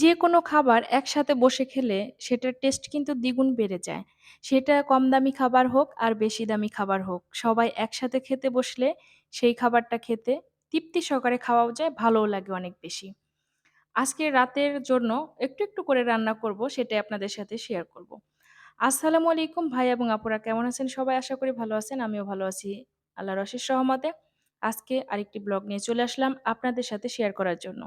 যেকোনো খাবার একসাথে বসে খেলে সেটার টেস্ট কিন্তু দ্বিগুণ বেড়ে যায়। সেটা কম দামি খাবার হোক আর বেশি দামি খাবার হোক। সবাই একসাথে খেতে বসলে সেই খাবারটা খেতে তৃপ্তি সহকারে খাওয়াও যায়, ভালোও লাগে অনেক বেশি। আজকে রাতের জন্য একটু, একটু করে রান্না করব সেটাই আপনাদের সাথে শেয়ার করব। আসসালামু আলাইকুম ভাই এবং আপুরা কেমন আছেন সবাই? আশা করি ভালো আছেন। আমিও ভালো আছি আল্লাহর অশেষ রহমতে। আজকে আরেকটি ব্লগ নিয়ে চলে আসলাম আপনাদের সাথে শেয়ার করার জন্য।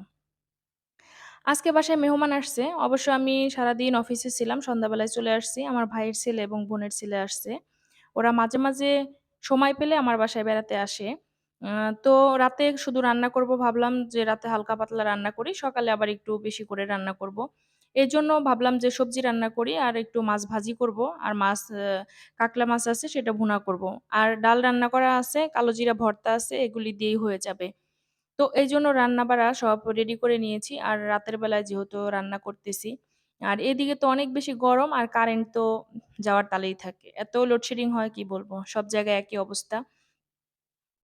আজকে বাসায় মেহমান আসছে। অবশ্য আমি সারাদিন অফিসে ছিলাম। সন্ধ্যাবেলায় চলে আসছি। আমার ভাইয়ের ছেলে এবং বোনের ছেলে আসছে। ওরা মাঝে, মাঝে সময় পেলে আমার বাসায় বেড়াতে আসে। তো রাতে শুধু রান্না করব ভাবলাম যে রাতে হালকা পাতলা রান্না করি। সকালে আবার একটু বেশি করে রান্না করব। জন্য ভাবলাম যে সবজি রান্না করি আর একটু মাছ ভাজি করব। আর মাছ আ কাতলা মাছ আছে সেটা ভুনা করব। আর ডাল রান্না করা আছে, কালো জিরা ভর্তা আছে এগুলি দিয়েই হয়ে যাবে। তো এই জন্য রান্না-বাড়া সব রেডি করে নিয়েছি। আর রাতের বেলায় যেহেতু রান্না করতেছি। আর এদিকে তো অনেক বেশি গরম আর কারেন্ট তো যাওয়ার তালেই থাকে। এত লোডশেডিং হয়, কি বলব? সব জায়গায় একই অবস্থা।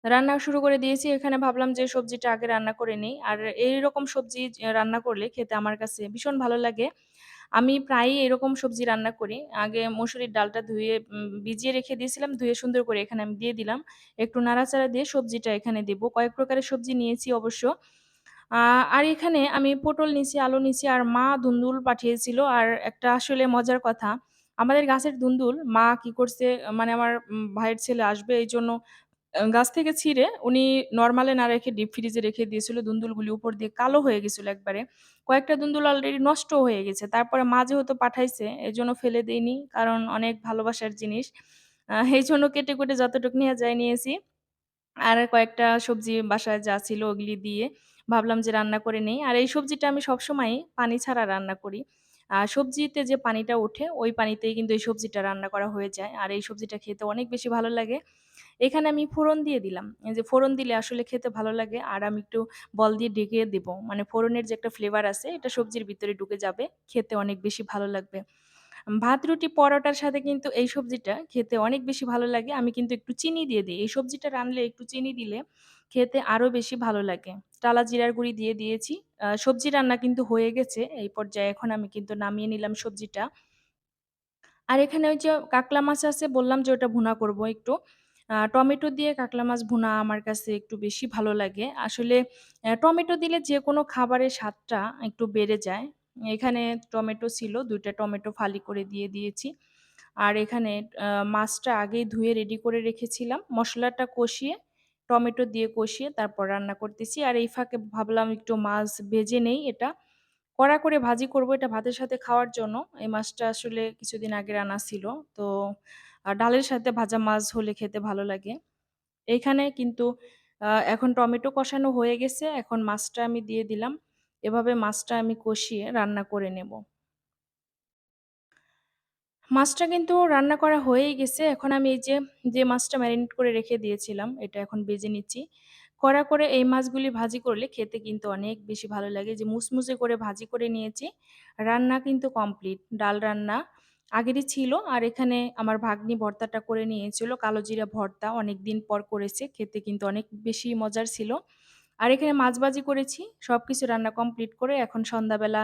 রান্না শুরু করে দিয়েছি। এখানে ভাবলাম যে সবজিটা আগে রান্না করে নিই আর এইরকম সবজি রান্না করলে খেতে আমার কাছে ভীষণ ভালো লাগে। আমি প্রায়ই এরকম সবজি রান্না করি। আগে মসুরির ডালটা ধুয়ে ভিজিয়ে রেখে দিয়েছিলাম। ধুয়ে সুন্দর করে এখানে আমি দিয়ে দিলাম। একটু নাড়াচাড়া দিয়ে সবজিটা এখানে দেব। কয়েক প্রকারের সবজি নিয়েছি অবশ্য। আর এখানে আমি পটল নিছি, আলু নিছি আর মা ধুন্দুল পাঠিয়েছিল। আর একটা আসলে মজার কথা, আমাদের গাছের ধুন্দুল মা কি করছে মানে আমার ভাইয়ের ছেলে আসবে এইজন্য গাছ থেকে ছিঁড়ে উনি নরমালে না রেখে ডিপ ফ্রিজে রেখে দিয়েছিল। দুন্দুলগুলি উপর দিয়ে কালো হয়ে গেছিল একবারে। কয়েকটা দুন্দুল অলরেডি নষ্টও হয়ে গেছে। তারপরে মা যেহেতু পাঠাইছে এজন্য ফেলে দেইনি। কারণ অনেক ভালোবাসার জিনিস। আ এইজন্য কেটে কুটে যতটুক নেয়া যায় নিয়েছি। আর কয়েকটা সবজি বাসায় যা ছিল ওগুলি দিয়ে ভাবলাম যে রান্না করে নেই। আর এই সবজিটা আমি সবসময়ই পানি ছাড়া রান্না করি। আ সবজিতে যে পানিটা ওঠে, ওই পানিতেই কিন্তু এই সবজিটা রান্না করা হয়ে যায়। আর এই সবজিটা খেতে অনেক বেশি ভালো লাগে। এখানে আমি ফোড়ন দিয়ে দিলাম। যে ফোড়ন দিলে আসলে খেতে ভালো লাগে। আর আমি একটু বল দিয়ে ডেকে দেব। মানে ফোড়নের যে একটা ফ্লেভার আছে এটা সবজির ভিতরে ঢুকে যাবে। খেতে অনেক বেশি ভালো লাগবে। ভাত, রুটি, পরোটার সাথে কিন্তু এই সবজিটা খেতে অনেক বেশি ভালো লাগে। আমি কিন্তু একটু চিনি দিয়ে দিই এই সবজিটা রানলে একটু চিনি দিলে খেতে আরও বেশি ভালো লাগে। টালা জিরার গুঁড়ি দিয়ে দিয়েছি। সবজি রান্না কিন্তু হয়ে গেছে। এই পর্যায়ে এখন আমি কিন্তু নামিয়ে নিলাম সবজিটা। আর এখানে ওই যে কাতলা মাছ আছে বললাম যে ওটা ভুনা করব একটু। টমেটো দিয়ে কাতলা মাছ ভুনা আমার কাছে একটু বেশি ভালো লাগে। আসলে টমেটো দিলে যে কোনো খাবারের স্বাদটা একটু বেড়ে যায়। এখানে টমেটো ছিল, দুইটা টমেটো ফালি করে দিয়ে দিয়েছি। আর এখানে মাছটা আগেই ধুয়ে রেডি করে রেখেছিলাম। মশলাটা কষিয়ে, টমেটো দিয়ে কষিয়ে তারপর রান্না করতেছি। আর এই ফাঁকে ভাবলাম একটু মাছ ভেজে নেই এটা। কড়া করে ভাজি করব এটা ভাতের সাথে খাওয়ার জন্য। এই মাছটা আসলে কিছুদিন আগে আনা ছিল। তো ডালের সাথে ভাজা মাছ হলে খেতে ভালো লাগে। এইখানে কিন্তু এখন টমেটো কষানো হয়ে গেছে। এখন মাছটা আমি দিয়ে দিলাম। এভাবে মাছটা আমি কষিয়ে রান্না করে নেব। মাছটা কিন্তু রান্না করা হয়েই গেছে। এখন আমি এই যে, যে মাছটা ম্যারিনেট করে রেখে দিয়েছিলাম, এটা এখন বেজে নিচ্ছি। কড়া করে এই মাছগুলি ভাজি করলে খেতে কিন্তু অনেক বেশি ভালো লাগে। যে মুসমুসে করে ভাজি করে নিয়েছি। রান্না কিন্তু কমপ্লিট। ডাল রান্না আগেরই ছিল। আর এখানে আমার ভাগ্নি ভর্তাটা করে নিয়েছিল। কালো জিরা ভর্তা অনেক দিন পর করেছে। খেতে কিন্তু অনেক বেশি মজার ছিল। আর এখানে মাছ ভাজি করেছি। সব কিছু রান্না কমপ্লিট করে এখন সন্ধ্যাবেলা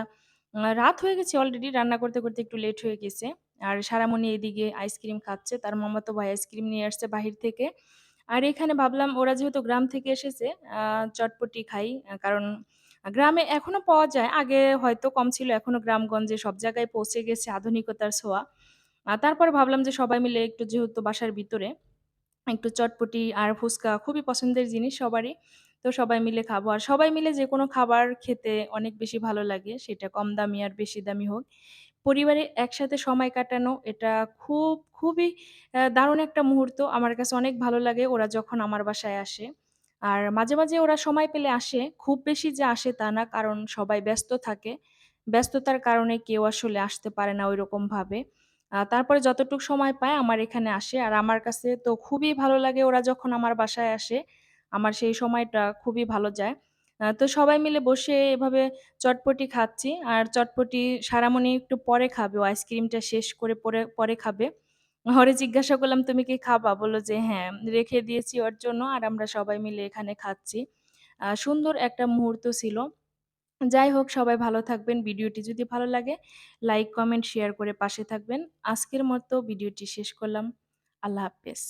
রাত হয়ে গেছে অলরেডি। রান্না করতে, করতে একটু লেট হয়ে গেছে। আর সারামণি এদিকে আইসক্রিম খাচ্ছে। তার মামাতো ভাই আইসক্রিম নিয়ে আসছে বাহির থেকে। আর এখানে ভাবলাম ওরা যেহেতু গ্রাম থেকে এসেছে চটপটি খাই। কারণ গ্রামে এখনও পাওয়া যায়। আগে হয়তো কম ছিল। এখনও গ্রামগঞ্জে সব জায়গায় পৌঁছে গেছে আধুনিকতার ছোঁয়া। তারপরে ভাবলাম যে সবাই মিলে একটু যেহেতু বাসার ভিতরে, একটু চটপটি আর ফুচকা খুবই পছন্দের জিনিস সবারই। তো সবাই মিলে খাব। আর সবাই মিলে যেকোনো খাবার খেতে অনেক বেশি ভালো লাগে। সেটা কম দামি আর বেশি দামি হোক। পরিবারে একসাথে সময় কাটানো এটা খুব, খুবই দারুণ একটা মুহূর্ত। আমার কাছে অনেক ভালো লাগে ওরা যখন আমার বাসায় আসে। আর মাঝে, মাঝে ওরা সময় পেলে আসে। খুব বেশি যে আসে তা না। কারণ সবাই ব্যস্ত থাকে। ব্যস্ততার কারণে কেউ আসলে আসতে পারে না ঐরকমভাবে। আ তারপরে যতটুক সময় পায় আমার এখানে আসে। আর আমার কাছে তো খুবই ভালো লাগে ওরা যখন আমার বাসায় আসে। আমার সেই সময়টা খুবই ভালো যায়। তো সবাই মিলে বসে এভাবে চটপটি খাচ্ছি। আর চটপটি শারামণি একটু পরে খাবে। ও আইসক্রিমটা শেষ করে পরে পরে খাবে। ওরে জিজ্ঞাসা করলাম, "তুমি কি খাবা?" বলল যে, "হ্যাঁ।" রেখে দিয়েছি ওর জন্য। আর আমরা সবাই মিলে এখানে খাচ্ছি। সুন্দর একটা মুহূর্ত ছিল। যাই হোক সবাই ভালো থাকবেন। ভিডিওটি যদি ভালো লাগে লাইক, কমেন্ট, শেয়ার করে পাশে থাকবেন। আজকের মতো ভিডিওটি শেষ করলাম। আল্লাহ হাফেজ।